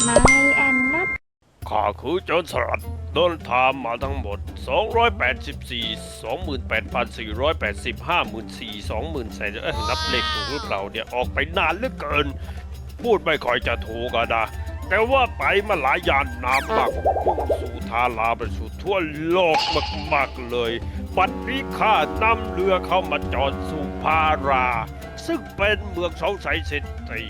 ไม่แอนนัทข้าคือโจรสลัดเดินทางมาทั้งหมด 284 28,480 54,000 24,000เอ้ยนับเลขถูกหรือเปล่าเนี่ย ออกไปนานเหลือเกิน พูดไม่ค่อยจะถูกอะนะ แต่ว่าไปมาหลายยานนามมากมุ่งสู่ทาราไปสู่ทั่วโลกมาก ๆ เลยบัดนี้ข้านำเรือเข้ามาจอดสู่พารา ซึ่งเป็นเมืองสองสายเศรษฐี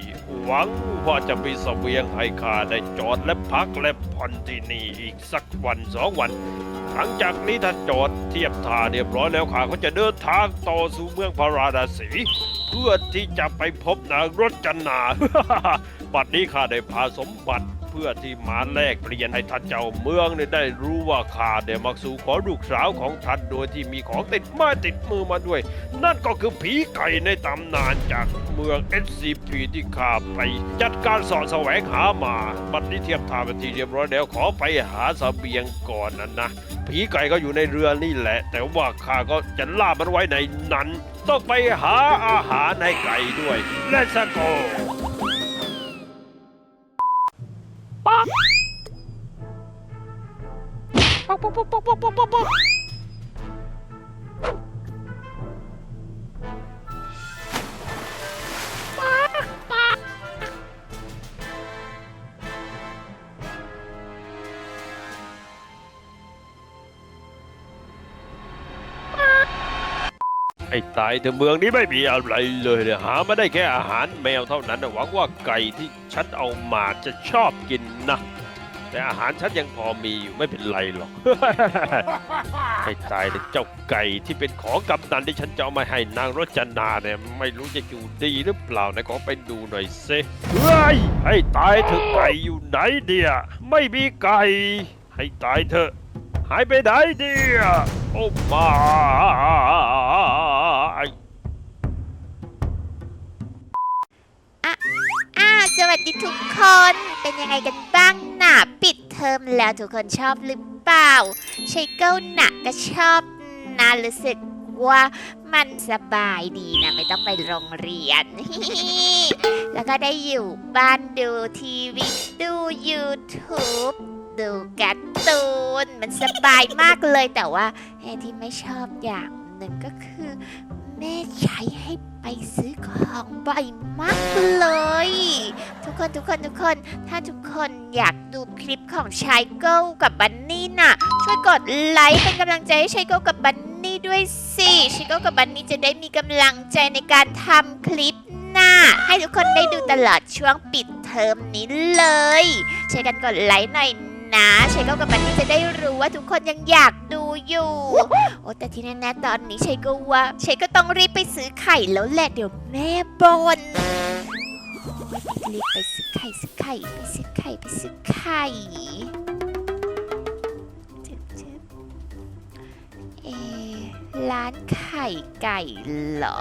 หวังว่าจะมีเสบียงให้ข้าได้จอดและพักและผ่อนที่นี่อีกสักวันสองวัน หลังจากนี้ถ้าจอดเทียบท่าเรียบร้อยแล้วข้าก็จะเดินทางต่อสู่เมืองพาราดาสี เพื่อที่จะไปพบนางรจนา บัดนี้ข้าได้พาสมบัติ เพื่อที่มาแลกเปลี่ยนให้ท่านเจ้าเมืองเนี่ยได้รู้ว่าข้าได้มาสู่ขอลูกสาวของท่านโดยที่มีของติดม้ติดมือมาด้วย นั่นก็คือผีไก่ในตำนานจากเมือง SCP ที่ข้าไป จัดการสอแสวงหามาบัดนี้เทียบทางเป็นทีเรียบร้อยแล้วขอไปหาเสบียงก่อนนะนะผีไก่ก็อยู่ในเรือนี่แหละ แต่ว่าข้าก็จะล่ามันไว้ในนั้น ต้องไปหาอาหารให้ไก่ด้วย Let's go ป๊อกอก ปอกปอกปอกปอกปอกปอกไอ้ตายแต่เมืองนี้ไม่มีอะไรเลยเนี่ยหามาได้แค่อาหารแมวเท่านั้นนะหวังว่าไก่ที่ฉันเอามาจะชอบกินนะ แต่อาหารฉันยังพอมีอยู่ไม่เป็นไรหรอกไอ้ตายแต่เจ้าไก่ที่เป็นของกำนันที่ฉันจะเอามาให้นางรจนาเนี่ยไม่รู้จะอยู่ดีหรือเปล่านะขอไปดูหน่อยสิเฮ้ยให้ตายเถอะไก่อยู่ไหนเดียไม่มีไก่ ให้ตายเถอะหายไปไหนเดียโอ้มาอ่า สวัสดีทุกคน เป็นยังไงกันบ้างน่ะปิดเทอมแล้วทุกคนชอบหรือเปล่าใช้เก้าหนักก็ชอบนะรู้สึกว่ามันสบายดีนะ ไม่ต้องไปโรงเรียน แล้วก็ได้อยู่บ้านดูทีวีดู YouTube ดูการ์ตูน มันสบายมากเลยแต่ว่าที่ไม่ชอบอย่างหนึ่งก็คือ แม่ใช้ให้ไปซื้อของบ่อยมากเลย ทุกคนทุกคนทุกคน ถ้าทุกคนอยากดูคลิปของชายเกิลกับบันนี่น่ะ ช่วยกดไลค์เป็นกำลังใจให้ชายเกิลกับบันนี่ด้วยสิชายเกิลกับบันนี่จะได้มีกำลังใจในการทำคลิปหน้า ให้ทุกคนได้ดูตลอดช่วงปิดเทอมนี้เลยช่วยกันกดไลค์หน่อย นะชายกิลกับบันนี่จะได้รู้ว่าทุกคนยังอยากดูอยู่ โอ้แต่ที่แน่ๆตอนนี้ชัยก็ว่าชัยก็ต้องรีบไปซื้อไข่แล้วแหละเดี๋ยวแม่บนรีบไปซื้อไข่ซื้อไข่ไปซื้อไข่ไปซื้อไข่จึ๊บจึ๊บเอร้านไข่ไก่เหรอ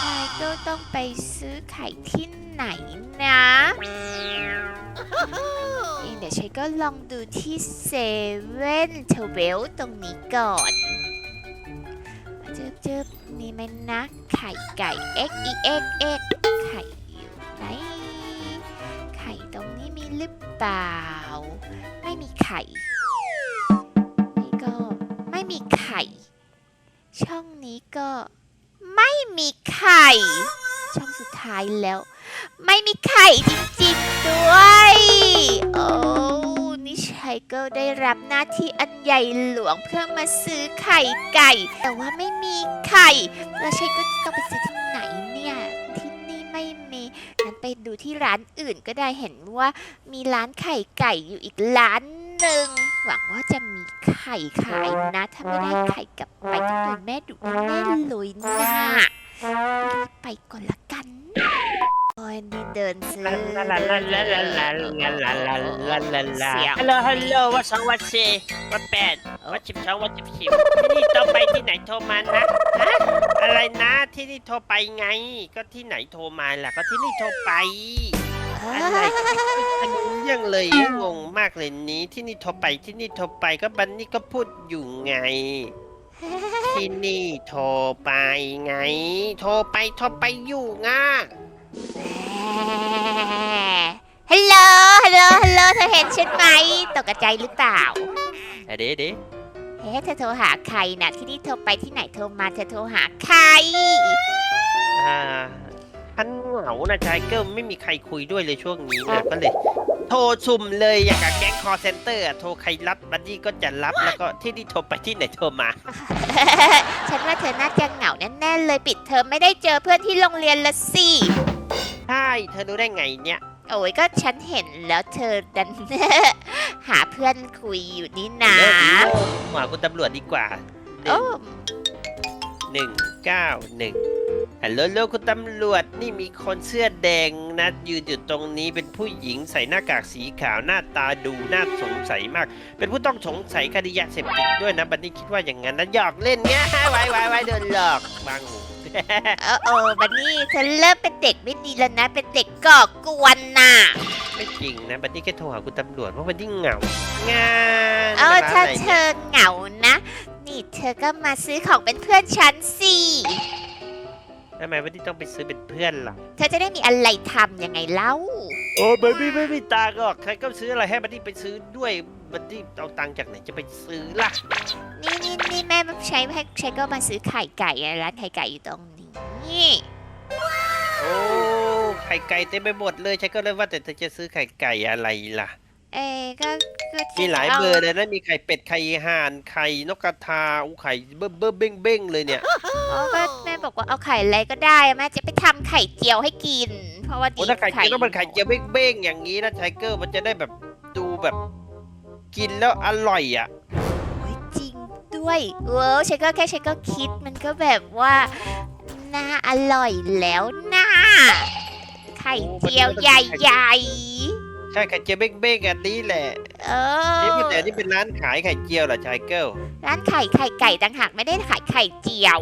ชายก็ต้องไปซื้อไข่ที่ไหนนะ ดี๋ยวชัยก็ลองดูที่เซเว่นเทเวลตรงนี้ก่อนจึ๊บจึ๊บมีไหมนะไข่ไก่ x e x x ไข่อยู่ไหนไข่ตรงนี้มีหรือเปล่า ไม่มีไข่ นี่ก็ไม่มีไข่ ช่องนี้ก็ไม่มีไข่ ช่องสุดท้ายแล้ว ไม่มีไข่จริงๆด้วย นี่ชัยก็ได้รับหน้าที่อันใหญ่หลวงเพื่อมาซื้อไข่ไก่ แต่ว่าไม่มีไข่ แล้วชัยก็จะต้องไปซื้อที่ไหนเนี่ย ที่นี่ไม่มีงั้นไปดูที่ร้านอื่นก็ได้เห็นว่ามีร้านไข่ไก่อยู่อีกร้านหนึ่ง หวังว่าจะมีไข่ขายนะ ถ้าไม่ได้ไข่กลับไปต้องโดนแม่ดุแน่เลยนะรีบไปก่อนละ เดินซื้อลาลาลาลาลาลาลาลาลาลาลาลาเสียงฮัลโหลฮัลโหลวัดสองวัดสี่วัดแปดวัดสิบสองวัดสิบสิบที่นี่โทรไปที่ไหนโทรมานะฮะอะไรนะที่นี่โทรไปไง ก็ที่ไหนโทรมาล่ะก็ที่นี่โทรไปอะไรอันนี้ยังเลยงงมากเลยนี้ที่นี่โทรไปที่นี่โทรไปก็บันนี่ก็พูดอยู่ไงที่นี่โทรไปไง โทรไปโทรไปอยู่ง่ะ ฮัลโหล ฮัลโหล ฮัลโหลเห็นฉันไหม ตกใจหรือเปล่า เดี๋ยวเดี๋ยวเฮ้เธอโทรหาใครนะที่นี่โทรไปที่ไหนโทรมาเธอโทรหาใคร อ่าฉันเหงานะชายเกิลไม่มีใครคุยด้วยเลยช่วงนี้นะก็เลย โทรซุ่มเลยอย่างกับแก๊งคอเซ็นเตอร์โทรใครรับบัดดี้ก็จะรับแล้วก็ที่นี่โทรไปที่ไหนโทรมา ฉันว่าเธอน่าจะเหงาแน่ๆเลยปิดเทอมไม่ได้เจอเพื่อนที่โรงเรียนละสิใช่เธ อรู้ได้ไงเนี่ย โอ้ยก็ฉันเห็นแล้วเธอดัน หาเพื่อนคุยอยู่นี่นะเลิกโลกหมาคุณตำรวจดีกว่าหนึ่โอ้งหนึ่งเก้าหนึ่งฮัลโหลโลคุณตำรวจนี่มีคนเสื้อแดงนะยืนอยู่ตรงนี้เป็นผู้หญิงใส่หน้ากากสีขาวหน้าตาดูน่าสงสัยมาก เป็นผู้ต้องสงสัยคดียาเสพติดด้วยนะบันนี้คิดว่าอย่างนั้นนะหยอกเล่นเงี้ยไว้ไว้ไว้โดนหลอกบางหู เออเออบันนี่เธอเริ่มเป็นเด็กไม่ดีแล้วนะ เป็นเด็กก่อกวนน่ะไม่จริงนะบันนี้แค่โทรหาคุณตำรวจเพราะบันนี้เหงางานเออร้นถ้าไหนเธนี่ยอเหงานะ นี่เธอก็มาซื้อของเป็นเพื่อนฉันสิทำไมบันนี้ต้องไปซื้อเป็นเพื่อนล่ะเธอจะได้มีอะไรทำยังไงเล่าโอ้บันนี้ไม่มีตังค์หรอกใครก็ซื้ออะไรให้บันนี้ไปซื้อด้วยบันนี้เอาตังค์จากไหนจะไปซื้อล่ะนี่นี่นี่ แม่ใช้ให้ใช้ก็มาซื้อไข่ไก่อะร้านไข่ไก่อยู่ตรงนี้โอ้ไข่ไก่เต็มไปหมดเลยฉันก็เลยว่าแต่เธอจะซื้อไข่ไก่อะไรล่ะ เอ้ก็ก็มีหลายเบอร์เลยนะมีไข่เป็ดไข่ห่านไข่นกกระทาอู้ไข่เบิ้มเบิ้มเบ้งเบ้งเลยเนี่ยอ๋อก็แม่บอกว่าเอาไข่อะไรก็ได้แม่จะไปทำไข่เจียวให้กิน เพราะว่าโอ้ถ้าไข่เจียวต้องเป็นไข่เจียวเบ้งๆอย่างนี้นะไทเกอร์มันจะได้แบบดูแบบ กินแล้วอร่อยอะ ด้วยเว้าวฉันก็แค่ฉันก็คิดมันก็แบบว่าน่าอร่อยแล้วน่าไข่เจียวใหญ่ใช่ไข่เจียวเบ้งๆอันนี้แหละๆเอนี่อแต่นี่เป็นร้านขายไข่เจียวเหรอไทเกอร์ร้านไข่ไข่ไก่ต่างหากไม่ได้ขายไข่เจียว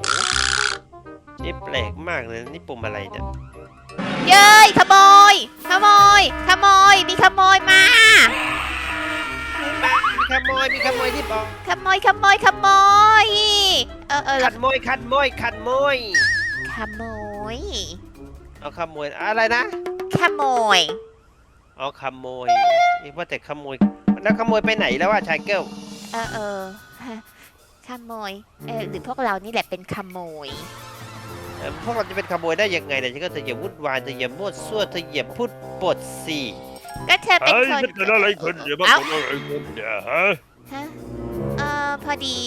นี่แปลกมากเลยนี่ปุ่มอะไรเนี่ยเย้ยขโมยขโมยขโมยมีขโมยมา ขโมยขโมยขโมยเออเออขันโมยขันโมยขันโมยขโมยเอาขโมยอะไรนะขโมยเอาขโมยนี่ว่าแต่ขโมยแล้วขโมยไปไหนแล้วว่าชายเกิลเออเออฮะขโมยเออหรือพวกเรานี่แหละเป็นขโมยเอ่อพวกเราจะเป็นขโมยได้ยังไงเนี่ยฉันก็เธออย่าวุ่นวายเธออย่ามั่วซั่วเธออย่าพูดปดสิก็เธอเป็นเฮ้ยคนมันเกิดอะไรขึ้นเนี่ยมันเอ้าเกิดอะไรขึ้นเนี่ยฮะฮะเออพอดี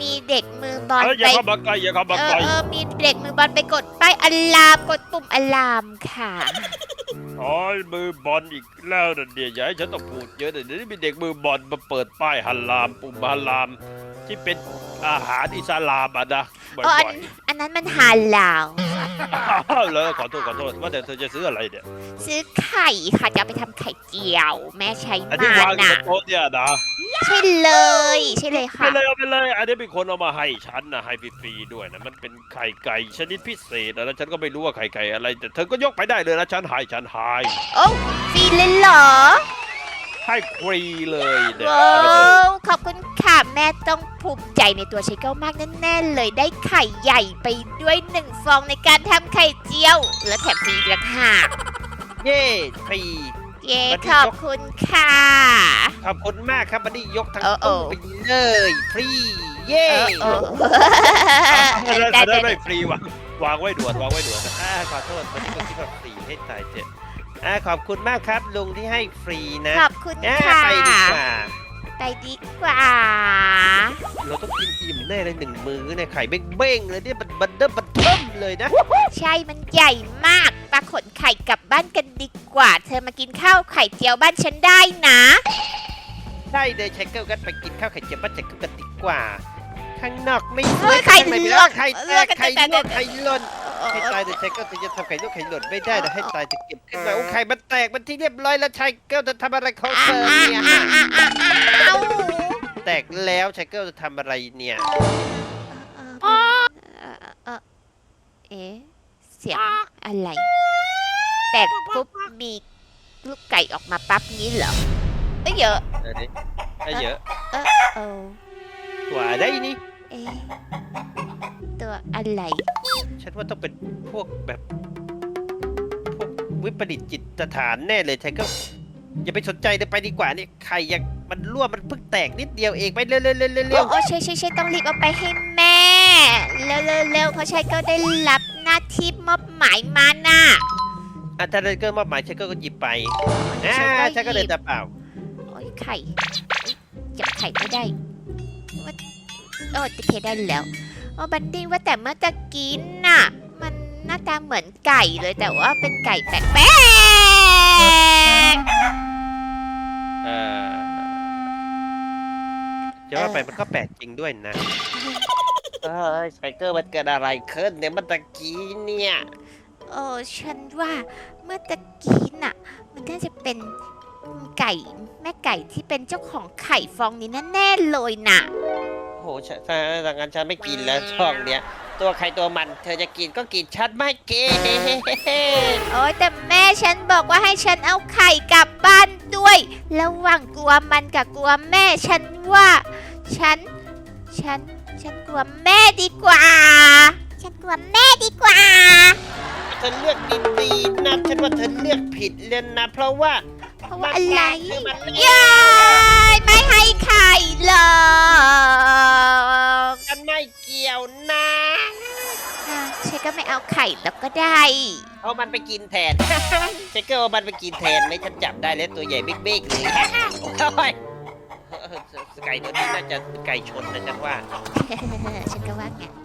มีเด็กมือบอลเฮ้ยอไปย่าเข้ามาใกล้อย่าเข้ามาเอใกอล้เออมีเด็กมือบอลไปกดป้ายอะลามกดปุ่มอะลามค่ะอ๋อมือบอลอีกแล้วนะเดี๋ยวอย่าให้ฉันต้องพูดเยอะเดี๋ยวนี้มีเด็กมือบอลมาเปิดป้ายฮัลลามปุ่มฮัลลาม ที่เป็นอาหารอิสลามอะนะบ่อ๋ออันอยอันนั้นมันฮาลาลๆอ้าว เลยขอโทษขอโทษว่าแต่เธอจะซื้ออะไรเนี่ยซื้อไข่ค่ะจะเอาไปทำไข่เจียว แม่ใช้อันที่มาวางอยู่น่ะบนโต๊ะเนี่ยนะใช่เลย ใช่เลยไปค่ะ เลยเอาไปเลย อันนี้เป็นคนเอามาให้ฉันนะให้ฟรีๆด้วยนะมันเป็นไข่ไก่ชนิดพิเศษนะแล้วฉันก็ไม่รู้ว่าไข่ไก่อะไร แต่เธอก็ยกไปได้เลยนะฉันให้ฉันให้โอ้ฟรีเลยเหรอให้ฟรีเลยเนี่ยว้าเอาไปเลย วขอบคุณ ค่ะ แม่ต้องภูมิใจในตัวชิเกิลมากแน่ๆเลยได้ไข่ใหญ่ไปด้วยหนึ่งฟองในการทำไข่เจียว และแถมฟรีอีกต่างหากเย้ฟรี เย้วันนี้ขอบยกคุณค่ะ ขอบคุณมากครับบันนี้ยกทั้งเออเอตู้อไปเลยฟรี เย้เออเอไม่อได้ได้ไม่ได้ได้ไม่ฟรีวางวางไว้ด่วนวางไว้ด่วนอ่าขอโทษบันนี้ก็คิดว่าฟรีให้ตายเถอะอ่าขอบคุณมากครับลุงที่ให้ฟรีนะขอบคุณอ่าค่ะ ไปดีกว่า ไปดีกว่า เราต้องกินอิ่มแน่เลยหนึ่งมื้อเนี่ยไข่เบ้งๆเลยเนี่ยมันบันเดิมบันเทิมเลยนะ ใช่มันใหญ่มากปลาขนไข่กลับบ้านกันดีกว่า เธอมากินข้าวไข่เจียวบ้านฉันได้นะ ได้เลยใช้เกิลกันไปกินข้าวไข่เจียวบ้านแจ็คกันดีกว่า ข้างนอกไม่สเฮ้วยยไข่ข้างในมีลวกไข่แตลวกกกันไข่แต่ลแต่วกไข่หล่น ให้ตายแต่ใช้เกิลจะทำไข่ลวกไข่หล่นไม่ได้แต่ให้ตายจะเก็บขึ้นมาโอ้ไข่มันแตกมันที่เรียบร้อยแล้วใช้เกิลจะทำอะไรของเธอเนี่ยอ้าวอ้าวอ้าวอ้าวแตกแล้วใช้เกิลจะทำอะไรเนี่ยเออเออเออเอ๊ะเสียงอะไร แตกปุ๊บมีลูกไก่ออกมาปั๊บนี้เหรอเอ้ยเยอะเออดิให้เยอะเออเออตัวได้นี่เอ๊ะ ตัวอะไร ฉันว่าต้องเป็นพวกแบบ พวกวิปริตจิตฐานแน่เลยใช้เกิลอย่าไปสนใจเลยไปดีกว่านี่ไข่ยังมันรั่วมันเพิ่งแตกนิดเดียวเองไปเร็วเร็วเร็วเร็วเร็โอ้วโอ้ใช่ใช่ใช่ต้องรีบเอาไปให้แม่ เร็วเร็วเร็วเพราะชายเกิลได้รับหน้าที่มอบหมายมาน่ะอะถ้าเดินเกินมอบหมายฉันก็หยิบไปอ่าฉัฉันนก็ก็หยิบ เดินตาเปล่า โอ้ยไข่จับไข่ไม่ได้ว่าโอ้โอเคได้แล้วโอ้บันดี้ว่าแต่เมื่อตะกี้น่ะ มันหน้าตาเหมือนไก่เลยแต่ว่าเป็นไก่แปลกเออจะว่าไปมันก็แปลกจริงด้วยนะ เอ้ยไซเกอร์มันเกิดอะไรขึ้นเนี่ยเมันตะกี้เนี่ยๆโอ้ฉันว่าเมื่อตะกี้น่ะ มันน่าจะเป็นไก่แม่ไก่ที่เป็นเจ้าของไข่ฟองนี้แน่ๆเลยน่ะ โหฉันถ้าดังนั้นฉันไม่กินแล้วช่องเนี้ย ตัวใครตัวมัน เธอจะกินก็กินฉันไม่กินโอ้ยแต่แม่ฉันบอกว่าให้ฉันเอาไข่กลับบ้านด้วย ระหว่างกลัวมันกับกลัวแม่ฉันว่า ฉัน ฉัน ฉันกลัวแม่ดีกว่า ฉันกลัวแม่ดีกว่า เธอเลือกดีๆนะฉันว่าเธอเลือกผิดเลยนะ เพราะว่าเพราะว่าอะไรคือมันยายไม่ให้ไข่หรอ นะอะฉันก็ไม่เอาไข่แล้วก็ได้ เอามันไปกินแทน เช็คเกอร์เอามันไปกินแทนไหมฉันจับได้แล้วตัวใหญ่บิ๊กๆเลยโอ้ยเออไก่ตัวนี้น่าจะไก่ชนนะฉันว่า ฉันก็ว่าไงน